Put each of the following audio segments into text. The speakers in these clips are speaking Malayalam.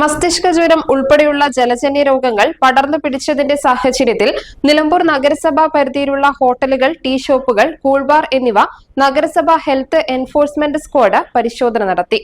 മസ്തിഷ്ക ജ്വരം ഉൾപ്പെടെയുള്ള ജലജന്യ രോഗങ്ങൾ പടർന്നു പിടിച്ചതിന്റെ സാഹചര്യത്തിൽ നിലമ്പൂർ നഗരസഭാ പരിധിയിലുള്ള ഹോട്ടലുകൾ ടീ ഷോപ്പുകൾ കൂൾബാർ എന്നിവ നഗരസഭാ ഹെൽത്ത് എൻഫോഴ്സ്മെന്റ് സ്ക്വാഡ് പരിശോധന നടത്തി.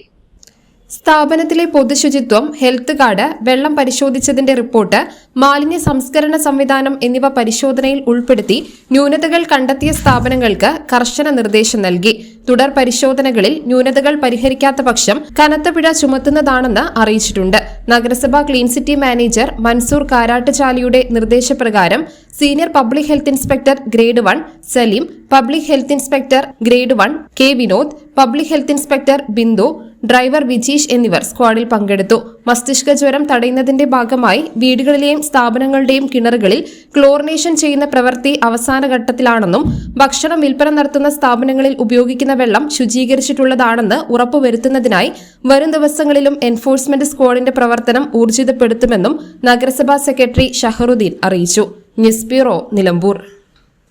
സ്ഥാപനത്തിലെ പൊതുശുചിത്വം ഹെൽത്ത് കാർഡ് വെള്ളം പരിശോധിച്ചതിന്റെ റിപ്പോർട്ട് മാലിന്യ സംസ്കരണ സംവിധാനം എന്നിവ പരിശോധനയിൽ ഉൾപ്പെടുത്തി ന്യൂനതകൾ കണ്ടെത്തിയ സ്ഥാപനങ്ങൾക്ക് കർശന നിർദ്ദേശം നൽകി. തുടർ പരിശോധനകളിൽ ന്യൂനതകൾ പരിഹരിക്കാത്ത പക്ഷം കനത്ത പിഴ ചുമത്തുന്നതാണെന്ന് അറിയിച്ചിട്ടുണ്ട്. നഗരസഭാ ക്ലീൻ സിറ്റി മാനേജർ മൻസൂർ കാരാട്ടുചാലിയുടെ നിർദ്ദേശപ്രകാരം senior public health inspector grade one Saleem public health inspector grade one K Vinod public health inspector Bindu driver Vijeesh എന്നിവർ സ്ക്വാഡിൽ പങ്കെടുത്തു. മസ്തിഷ്ക ജ്വരം തടയുന്നതിന്റെ ഭാഗമായി വീടുകളിലെയും സ്ഥാപനങ്ങളുടെയും കിണറുകളിൽ ക്ലോറിനേഷൻ ചെയ്യുന്ന പ്രവൃത്തി അവസാന ഘട്ടത്തിലാണെന്നും ഭക്ഷണം വിൽപ്പന നടത്തുന്ന സ്ഥാപനങ്ങളിൽ ഉപയോഗിക്കുന്ന വെള്ളം ശുചീകരിച്ചിട്ടുള്ളതാണെന്ന് ഉറപ്പുവരുത്തുന്നതിനായി വരും ദിവസങ്ങളിലും എൻഫോഴ്സ്മെന്റ് സ്ക്വാഡിന്റെ പ്രവർത്തനം ഊർജിതപ്പെടുത്തുമെന്നും നഗരസഭാ സെക്രട്ടറി ഷഹറുദ്ദീൻ അറിയിച്ചു. News bureau Nilambur.